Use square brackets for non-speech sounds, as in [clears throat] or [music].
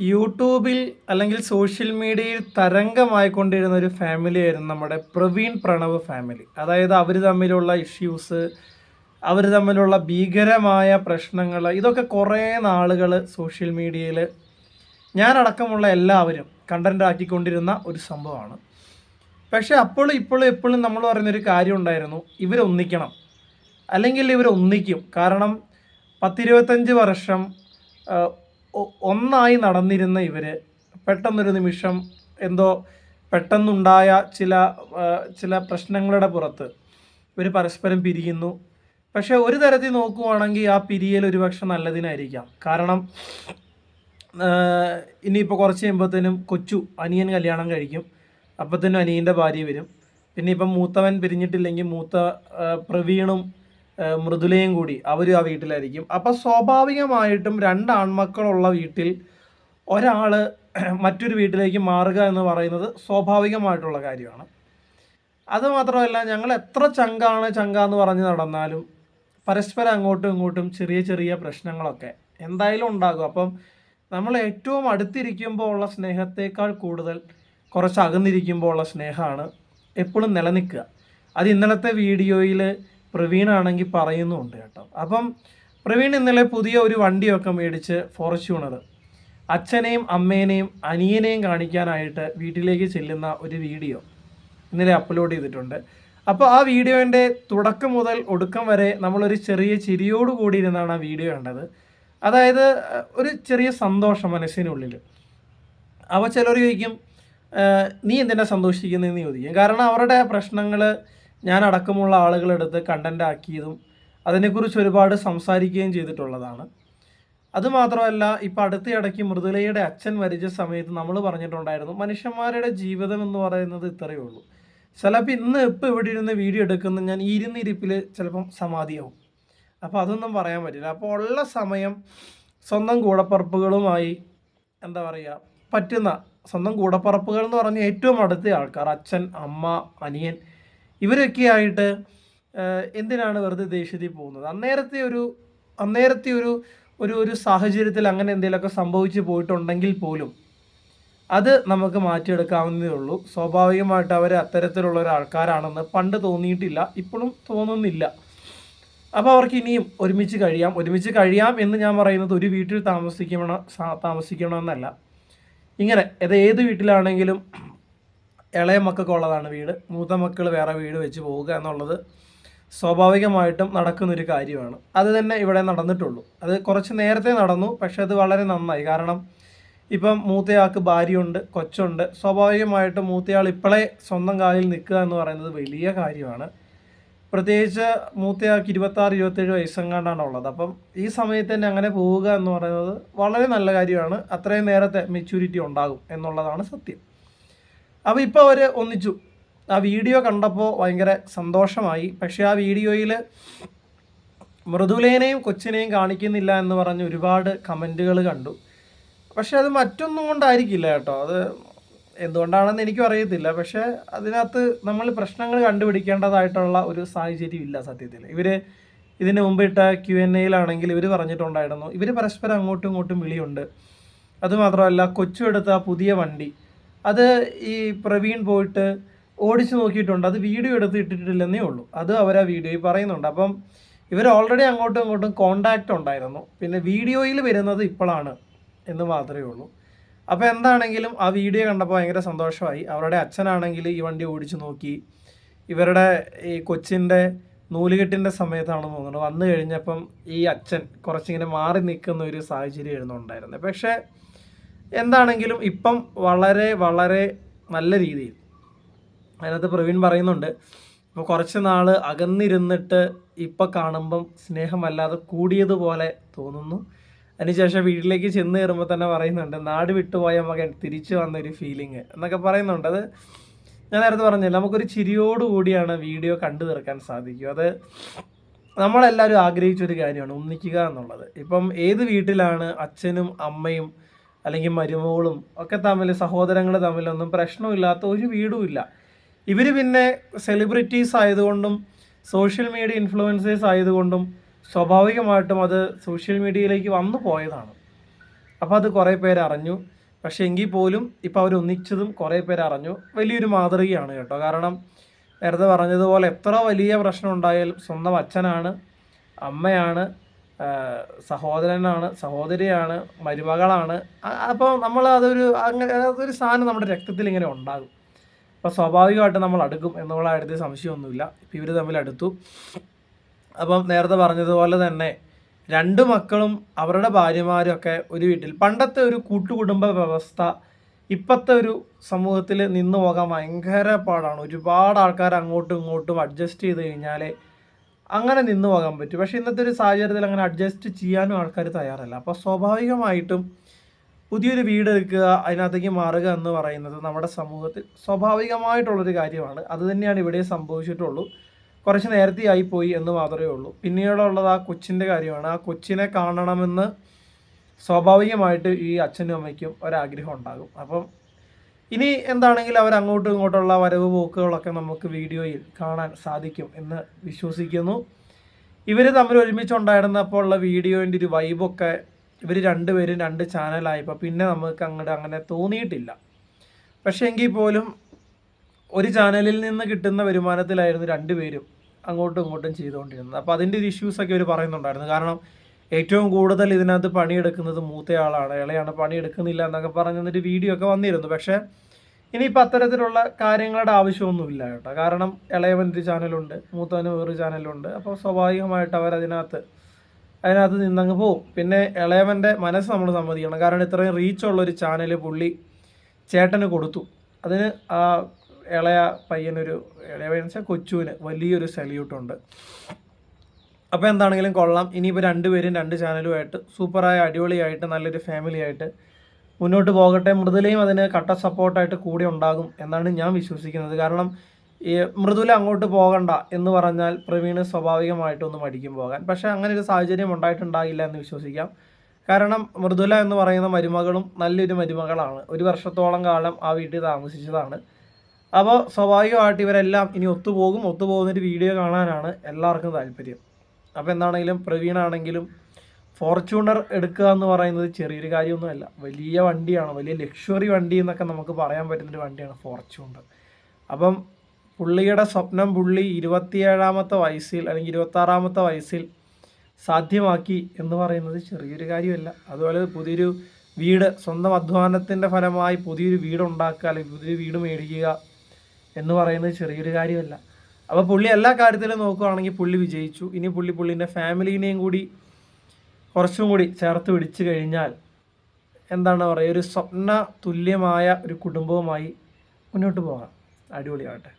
യൂട്യൂബിൽ അല്ലെങ്കിൽ സോഷ്യൽ മീഡിയയിൽ തരംഗമായിക്കൊണ്ടിരുന്ന ഒരു ഫാമിലി ആയിരുന്നു നമ്മുടെ പ്രവീൺ പ്രണവ് ഫാമിലി അതായത് അവർ തമ്മിലുള്ള ഇഷ്യൂസ് അവർ തമ്മിലുള്ള ഭീകരമായ പ്രശ്നങ്ങൾ ഇതൊക്കെ കുറേ നാളുകൾ സോഷ്യൽ മീഡിയയിൽ ഞാനടക്കമുള്ള എല്ലാവരും കണ്ടന്റ് ആക്കിക്കൊണ്ടിരുന്ന ഒരു സംഭവമാണ്. പക്ഷേ അപ്പോഴും ഇപ്പോഴും എപ്പോഴും നമ്മൾ പറയുന്നൊരു കാര്യം ഉണ്ടായിരുന്നു ഇവരൊന്നിക്കണം അല്ലെങ്കിൽ ഇവരൊന്നിക്കും കാരണം പത്തിരുപത്തഞ്ച് വർഷം ഒന്നായി നടന്നിരുന്ന ഇവർ പെട്ടെന്നൊരു നിമിഷം എന്തോ പെട്ടെന്നുണ്ടായ ചില ചില പ്രശ്നങ്ങളുടെ പുറത്ത് ഇവർ പരസ്പരം പിരിയുന്നു. പക്ഷെ ഒരു തരത്തിൽ നോക്കുവാണെങ്കിൽ ആ പിരിയൽ ഒരുപക്ഷെ നല്ലതിനായിരിക്കാം. കാരണം ഇനിയിപ്പോൾ കുറച്ച് കഴിയുമ്പോഴത്തേനും കൊച്ചു അനിയൻ കല്യാണം കഴിക്കും. അപ്പോഴത്തേനും അനിയന്റെ ഭാര്യ വരും. പിന്നെ ഇപ്പം മൂത്തവൻ പിരിഞ്ഞിട്ടില്ലെങ്കിൽ മൂത്ത പ്രവീണും മൃദുലയും കൂടി. അവരും ആ വീട്ടിലായിരിക്കും. അപ്പം സ്വാഭാവികമായിട്ടും രണ്ട് ആൺമക്കളുള്ള വീട്ടിൽ ഒരാൾ [clears throat] മറ്റൊരു വീട്ടിലേക്ക് മാറുക എന്ന് പറയുന്നത് സ്വാഭാവികമായിട്ടുള്ള കാര്യമാണ്. അതുമാത്രമല്ല ഞങ്ങൾ എത്ര ചങ്കാണ് ചങ്ക എന്ന് പറഞ്ഞ് നടന്നാലും പരസ്പരം അങ്ങോട്ടും ഇങ്ങോട്ടും ചെറിയ ചെറിയ പ്രശ്നങ്ങളൊക്കെ എന്തായാലും ഉണ്ടാകും. അപ്പം നമ്മൾ ഏറ്റവും അടുത്തിരിക്കുമ്പോൾ ഉള്ള സ്നേഹത്തേക്കാൾ കൂടുതൽ കുറച്ച് അകന്നിരിക്കുമ്പോൾ ഉള്ള സ്നേഹമാണ് എപ്പോഴും നിലനിൽക്കുക. അത് ഇന്നലത്തെ വീഡിയോയിൽ പ്രവീണാണെങ്കിൽ പറയുന്നുണ്ട് കേട്ടോ. അപ്പം പ്രവീൺ ഇന്നലെ പുതിയ ഒരു വണ്ടിയൊക്കെ മേടിച്ച് ഫോർച്യൂണർ അച്ഛനെയും അമ്മേനെയും അനിയനെയും കാണിക്കാനായിട്ട് വീട്ടിലേക്ക് ചെല്ലുന്ന ഒരു വീഡിയോ ഇന്നലെ അപ്ലോഡ് ചെയ്തിട്ടുണ്ട്. അപ്പോൾ ആ വീഡിയോന്റെ തുടക്കം മുതൽ ഒടുക്കം വരെ നമ്മളൊരു ചെറിയ ചിരിയോട് കൂടി ഇരുന്നാണ് ആ വീഡിയോ കണ്ടത്. അതായത് ഒരു ചെറിയ സന്തോഷം മനസ്സിനുള്ളിൽ അപ്പോൾ ചിലർ ചോദിക്കും "ഏഹ്, നീ എന്തിനാ സന്തോഷിക്കുന്നതെന്ന് ചോദിക്കും? കാരണം അവരുടെ പ്രശ്നങ്ങൾ ഞാൻ അടക്കമുള്ള ആളുകളെടുത്ത് കണ്ടന്റ് ആക്കിയതും അതിനെക്കുറിച്ച് ഒരുപാട് സംസാരിക്കുകയും ചെയ്തിട്ടുള്ളതാണ്. അതുമാത്രമല്ല ഇപ്പം അടുത്തിടയ്ക്ക് മൃദുലയുടെ അച്ഛൻ മരിച്ച സമയത്ത് നമ്മൾ പറഞ്ഞിട്ടുണ്ടായിരുന്നു മനുഷ്യന്മാരുടെ ജീവിതം എന്ന് പറയുന്നത് ഇത്രയേ ഉള്ളൂ. ചിലപ്പോൾ ഇന്ന് ഇപ്പം ഇവിടെ ഇരുന്ന് വീഡിയോ എടുക്കുന്ന ഞാൻ ഇരുന്നിരിപ്പിൽ ചിലപ്പം സമാധിയാവും. അപ്പോൾ അതൊന്നും പറയാൻ പറ്റില്ല. അപ്പോൾ ഉള്ള സമയം സ്വന്തം കൂടപ്പറപ്പുകളുമായി എന്താ പറയുക പറ്റുന്ന സ്വന്തം കൂടപ്പറപ്പുകൾ എന്ന് പറഞ്ഞ ഏറ്റവും അടുത്ത ആൾക്കാർ അച്ഛൻ അമ്മ അനിയൻ ഇവരൊക്കെ ആയിട്ട് എന്തിനാണ് വെറുതെ ദേഷ്യത്തിൽ പോകുന്നത്? അന്നേരത്തെ ഒരു അന്നേരത്തെ ഒരു ഒരു ഒരു സാഹചര്യത്തിൽ അങ്ങനെ എന്തെങ്കിലുമൊക്കെ സംഭവിച്ചു പോയിട്ടുണ്ടെങ്കിൽ പോലും അത് നമുക്ക് മാറ്റിയെടുക്കാവുന്നതേ ഉള്ളൂ. സ്വാഭാവികമായിട്ട് അവർ അത്തരത്തിലുള്ള ഒരു ആൾക്കാരാണെന്ന് പണ്ട് തോന്നിയിട്ടില്ല ഇപ്പോഴും തോന്നുന്നില്ല. അപ്പോൾ അവർക്ക് ഇനിയും ഒരുമിച്ച് കഴിയാം. ഒരുമിച്ച് കഴിയാം എന്ന് ഞാൻ പറയുന്നത് ഒരു വീട്ടിൽ താമസിക്കണം താമസിക്കണമെന്നല്ല. ഇങ്ങനെ ഇത് ഏത് വീട്ടിലാണെങ്കിലും ഇളയ മക്കൾക്ക് ഉള്ളതാണ് വീട്. മൂത്ത മക്കൾ വേറെ വീട് വെച്ച് പോവുക എന്നുള്ളത് സ്വാഭാവികമായിട്ടും നടക്കുന്നൊരു കാര്യമാണ്. അത് തന്നെ ഇവിടെ നടന്നിട്ടുള്ളൂ. അത് കുറച്ച് നേരത്തെ നടന്നു പക്ഷേ അത് വളരെ നന്നായി. കാരണം ഇപ്പം മൂത്തയാൾക്ക് ഭാര്യയുണ്ട് കൊച്ചുണ്ട്. സ്വാഭാവികമായിട്ടും മൂത്തയാൾ ഇപ്പോഴേ സ്വന്തം കാലിൽ നിൽക്കുക എന്ന് പറയുന്നത് വലിയ കാര്യമാണ്. പ്രത്യേകിച്ച് മൂത്തയാൾക്ക് ഇരുപത്താറ് ഇരുപത്തേഴ് വയസ്സെങ്ങാണ്ടാണ് ഉള്ളത്. അപ്പം ഈ സമയത്ത് തന്നെ അങ്ങനെ പോവുക എന്ന് പറയുന്നത് വളരെ നല്ല കാര്യമാണ്. അത്രയും നേരത്തെ മെച്യൂരിറ്റി ഉണ്ടാകും എന്നുള്ളതാണ് സത്യം. അപ്പോൾ ഇപ്പോൾ അവർ ഒന്നിച്ചു. ആ വീഡിയോ കണ്ടപ്പോൾ ഭയങ്കര സന്തോഷമായി. പക്ഷേ ആ വീഡിയോയിൽ മൃദുലേനെയും കൊച്ചിനെയും കാണിക്കുന്നില്ല എന്ന് പറഞ്ഞ് ഒരുപാട് കമന്റുകൾ കണ്ടു. പക്ഷെ അത് മറ്റൊന്നും കൊണ്ടായിരിക്കില്ല കേട്ടോ. അത് എന്തുകൊണ്ടാണെന്ന് എനിക്കും അറിയത്തില്ല. പക്ഷേ അതിനകത്ത് നമ്മൾ പ്രശ്നങ്ങൾ കണ്ടുപിടിക്കേണ്ടതായിട്ടുള്ള ഒരു സാഹചര്യം ഇല്ല സത്യത്തിൽ ഇവർ ഇതിന് മുമ്പ് ഇട്ട ക്യു എൻ എയിലാണെങ്കിൽ ഇവർ പറഞ്ഞിട്ടുണ്ടായിരുന്നു. ഇവർ പരസ്പരം അങ്ങോട്ടും ഇങ്ങോട്ടും വിളിയുണ്ട്. അതുമാത്രമല്ല കൊച്ചു എടുത്ത പുതിയ വണ്ടി അത് ഈ പ്രവീൺ പോയിട്ട് ഓടിച്ചു നോക്കിയിട്ടുണ്ട്. അത് വീഡിയോ എടുത്ത് ഇട്ടിട്ടില്ലെന്നേ ഉള്ളൂ. അത് അവർ ആ വീഡിയോയിൽ പറയുന്നുണ്ട്. അപ്പം ഇവർ ഓൾറെഡി അങ്ങോട്ടും ഇങ്ങോട്ടും കോണ്ടാക്റ്റ് ഉണ്ടായിരുന്നു. പിന്നെ വീഡിയോയിൽ വരുന്നത് ഇപ്പോഴാണ് എന്ന് മാത്രമേ ഉള്ളൂ. അപ്പോൾ എന്താണെങ്കിലും ആ വീഡിയോ കണ്ടപ്പോൾ ഭയങ്കര സന്തോഷമായി. അവരുടെ അച്ഛനാണെങ്കിൽ ഈ വണ്ടി ഓടിച്ചു നോക്കി. ഇവരുടെ ഈ കൊച്ചിന്റെ നൂലുകെട്ടിന്റെ സമയത്താണെന്ന് തോന്നുന്നു. വന്നു കഴിഞ്ഞപ്പം ഈ അച്ഛൻ കുറച്ചിങ്ങനെ മാറി നിൽക്കുന്ന ഒരു സാഹചര്യമായിരുന്നു ഉണ്ടായിരുന്നത്. പക്ഷേ എന്താണെങ്കിലും ഇപ്പം വളരെ വളരെ നല്ല രീതിയിൽ. അതിനകത്ത് പ്രവീൺ പറയുന്നുണ്ട് ഇപ്പോൾ കുറച്ച് നാൾ അകന്നിരുന്നിട്ട് ഇപ്പം കാണുമ്പം സ്നേഹമല്ലാതെ കൂടിയതുപോലെ തോന്നുന്നു. അതിനുശേഷം വീട്ടിലേക്ക് ചെന്ന് കയറുമ്പോൾ തന്നെ പറയുന്നുണ്ട് നാട് വിട്ടുപോയ മകൻ തിരിച്ചു വന്ന ഒരു ഫീലിംഗ് എന്നൊക്കെ പറയുന്നുണ്ട്. അത് ഞാൻ നേരത്തെ പറഞ്ഞില്ല നമുക്കൊരു ചിരിയോട് കൂടിയാണ് വീഡിയോ കണ്ടു തീർക്കാൻ സാധിക്കും. അത് നമ്മളെല്ലാവരും ആഗ്രഹിച്ചൊരു കാര്യമാണ് ഒന്നിക്കുക എന്നുള്ളത്. ഇപ്പം ഏത് വീട്ടിലാണ് അച്ഛനും അമ്മയും അല്ലെങ്കിൽ മരുമകളും ഒക്കെ തമ്മിൽ സഹോദരങ്ങൾ തമ്മിലൊന്നും പ്രശ്നമില്ലാത്ത ഒരു വീടും ഇല്ല. ഇവർ പിന്നെ സെലിബ്രിറ്റീസ് ആയതുകൊണ്ടും സോഷ്യൽ മീഡിയ ഇൻഫ്ലുവൻസേഴ്സ് ആയതുകൊണ്ടും സ്വാഭാവികമായിട്ടും അത് സോഷ്യൽ മീഡിയയിലേക്ക് വന്നു പോയതാണ്. അപ്പോൾ അത് കുറേ പേര് അറിഞ്ഞു. പക്ഷേ എങ്കിൽ പോലും ഇപ്പോൾ അവർ ഒന്നിച്ചതും കുറേ പേര് അറിഞ്ഞു. വലിയൊരു മാതൃകയാണ് കേട്ടോ. കാരണം നേരത്തെ പറഞ്ഞതുപോലെ എത്ര വലിയ പ്രശ്നം ഉണ്ടായാലും സ്വന്തം അച്ഛനാണ് അമ്മയാണ് സഹോദരനാണ് സഹോദരിയാണ് മരുമകളാണ്. അപ്പോൾ നമ്മൾ അതൊരു അങ്ങനെ അതൊരു സാധനം നമ്മുടെ രക്തത്തിൽ ഇങ്ങനെ ഉണ്ടാകും. അപ്പോൾ സ്വാഭാവികമായിട്ട് നമ്മൾ അടുക്കും എന്നുള്ള കാര്യത്തിൽ സംശയമൊന്നുമില്ല. ഇപ്പം ഇവർ തമ്മിൽ അടുത്തു. അപ്പം നേരത്തെ പറഞ്ഞതുപോലെ തന്നെ രണ്ട് മക്കളും അവരുടെ ഭാര്യമാരും ഒക്കെ ഒരു വീട്ടിൽ. പണ്ടത്തെ ഒരു കൂട്ടുകുടുംബ വ്യവസ്ഥ ഇപ്പോഴത്തെ ഒരു സമൂഹത്തിൽ നിന്ന് പോകാൻ ഭയങ്കര പാടാണ്. ഒരുപാട് ആൾക്കാർ അങ്ങോട്ടും ഇങ്ങോട്ടും അഡ്ജസ്റ്റ് ചെയ്ത് കഴിഞ്ഞാൽ അങ്ങനെ നിന്ന് പോകാൻ പറ്റും. പക്ഷേ ഇന്നത്തെ ഒരു സാഹചര്യത്തിൽ അങ്ങനെ അഡ്ജസ്റ്റ് ചെയ്യാനും ആൾക്കാർ തയ്യാറല്ല. അപ്പോൾ സ്വാഭാവികമായിട്ടും പുതിയൊരു വീട് എടുക്കുക അതിനകത്തേക്ക് മാറുക എന്ന് പറയുന്നത് നമ്മുടെ സമൂഹത്തിൽ സ്വാഭാവികമായിട്ടുള്ളൊരു കാര്യമാണ്. അത് തന്നെയാണ് ഇവിടെ സംഭവിച്ചിട്ടുള്ളൂ. കുറച്ച് നേരത്തെ ആയിപ്പോയി എന്ന് മാത്രമേ ഉള്ളൂ. പിന്നീടുള്ളത് ആ കൊച്ചിന്റെ കാര്യമാണ്. ആ കൊച്ചിനെ കാണണമെന്ന് സ്വാഭാവികമായിട്ട് ഈ അച്ഛനും അമ്മയ്ക്കും ഒരാഗ്രഹം ഉണ്ടാകും. അപ്പം ഇനി എന്താണെങ്കിൽ അവർ അങ്ങോട്ടും ഇങ്ങോട്ടുള്ള വരവ് പോക്കുകളൊക്കെ നമുക്ക് വീഡിയോയിൽ കാണാൻ സാധിക്കും എന്ന് വിശ്വസിക്കുന്നു. ഇവർ തമ്മിൽ ഒരുമിച്ചുണ്ടായിരുന്നപ്പോൾ ഉള്ള വീഡിയോന്റെ ഒരു വൈബൊക്കെ ഇവർ രണ്ടുപേരും രണ്ട് ചാനലായപ്പോൾ പിന്നെ നമുക്ക് അങ്ങോട്ട് അങ്ങനെ തോന്നിയിട്ടില്ല. പക്ഷേ എങ്കിൽ പോലും ഒരു ചാനലിൽ നിന്ന് കിട്ടുന്ന വരുമാനത്തിലായിരുന്നു രണ്ടുപേരും അങ്ങോട്ടും ഇങ്ങോട്ടും ചെയ്തുകൊണ്ടിരുന്നത്. അപ്പോൾ അതിന്റെ ഒരു ഇഷ്യൂസൊക്കെ ഇവർ പറയുന്നുണ്ടായിരുന്നു. കാരണം ഏറ്റവും കൂടുതൽ ഇതിനകത്ത് പണിയെടുക്കുന്നത് മൂത്തയാളാണ്. ഇളയാണ് പണിയെടുക്കുന്നില്ല എന്നൊക്കെ പറഞ്ഞ് വീഡിയോ ഒക്കെ വന്നിരുന്നു. പക്ഷേ ഇനിയിപ്പോൾ അത്തരത്തിലുള്ള കാര്യങ്ങളുടെ ആവശ്യമൊന്നുമില്ല കേട്ടോ. കാരണം ഇളയവനൊരു ചാനലുണ്ട് മൂത്തവന് വേറൊരു ചാനലുണ്ട്. അപ്പോൾ സ്വാഭാവികമായിട്ട് അവരതിനകത്ത് അതിനകത്ത് നിന്നങ്ങ് പോവും. പിന്നെ ഇളയവന്റെ മനസ്സ് നമ്മൾ സമ്മതിക്കണം. കാരണം ഇത്രയും റീച്ചുള്ള ഒരു ചാനൽ പുള്ളി ചേട്ടന് കൊടുത്തു. അതിന് ആ ഇളയ പയ്യനൊരു ഇളയവൻ വെച്ചാൽ കൊച്ചുവിന് വലിയൊരു സല്യൂട്ടുണ്ട് അപ്പോൾ എന്താണെങ്കിലും കൊള്ളാം. ഇനിയിപ്പോൾ രണ്ടുപേരും രണ്ട് ചാനലുമായിട്ട് സൂപ്പറായ അടിപൊളിയായിട്ട് നല്ലൊരു ഫാമിലി ആയിട്ട് മുന്നോട്ട് പോകട്ടെ. മൃദുലയും അതിന് കട്ട സപ്പോർട്ടായിട്ട് കൂടെ ഉണ്ടാകും എന്നാണ് ഞാൻ വിശ്വസിക്കുന്നത്. കാരണം ഈ മൃദുല അങ്ങോട്ട് പോകണ്ട എന്ന് പറഞ്ഞാൽ പ്രവീണ് സ്വാഭാവികമായിട്ടൊന്ന് മടിക്കും പോകാൻ. പക്ഷേ അങ്ങനെ ഒരു സാഹചര്യം ഉണ്ടായിട്ടുണ്ടാകില്ല എന്ന് വിശ്വസിക്കാം. കാരണം മൃദുല എന്ന് പറയുന്ന മരുമകളും നല്ലൊരു മരുമകളാണ്. ഒരു വർഷത്തോളം കാലം ആ വീട്ടിൽ താമസിച്ചതാണ്. അപ്പോൾ സ്വാഭാവികമായിട്ട് ഇവരെല്ലാം ഇനി ഒത്തുപോകും. ഒത്തുപോകുന്നൊരു വീഡിയോ കാണാനാണ് എല്ലാവർക്കും താല്പര്യം. അപ്പോൾ എന്താണെങ്കിലും പ്രവീണാണെങ്കിലും ഫോർച്യൂണർ എടുക്കുക എന്ന് പറയുന്നത് ചെറിയൊരു കാര്യമൊന്നുമല്ല. വലിയ വണ്ടിയാണ് വലിയ ലക്ഷറി വണ്ടി എന്നൊക്കെ നമുക്ക് പറയാൻ പറ്റുന്നൊരു വണ്ടിയാണ് ഫോർച്യൂണർ. അപ്പം പുള്ളിയുടെ സ്വപ്നം പുള്ളി ഇരുപത്തിയേഴാമത്തെ വയസ്സിൽ അല്ലെങ്കിൽ ഇരുപത്താറാമത്തെ വയസ്സിൽ സാധ്യമാക്കി എന്ന് പറയുന്നത് ചെറിയൊരു കാര്യമല്ല. അതുപോലെ പുതിയൊരു വീട് സ്വന്തം അധ്വാനത്തിന്റെ ഫലമായി പുതിയൊരു വീട് ഉണ്ടാക്കുക അല്ലെങ്കിൽ പുതിയൊരു വീട് മേടിക്കുക എന്ന് പറയുന്നത് ചെറിയൊരു കാര്യമല്ല. അപ്പോൾ പുള്ളി എല്ലാ കാര്യത്തിലും നോക്കുകയാണെങ്കിൽ പുള്ളി വിജയിച്ചു. ഇനി പുള്ളി പുള്ളിന്റെ ഫാമിലീനെയും കൂടി കുറച്ചും കൂടി ചേർത്ത് പിടിച്ചു കഴിഞ്ഞാൽ എന്താണ് പറയുക ഒരു സ്വപ്ന തുല്യമായ ഒരു കുടുംബവുമായി മുന്നോട്ട് പോകാം. അടിപൊളിയാകട്ടെ.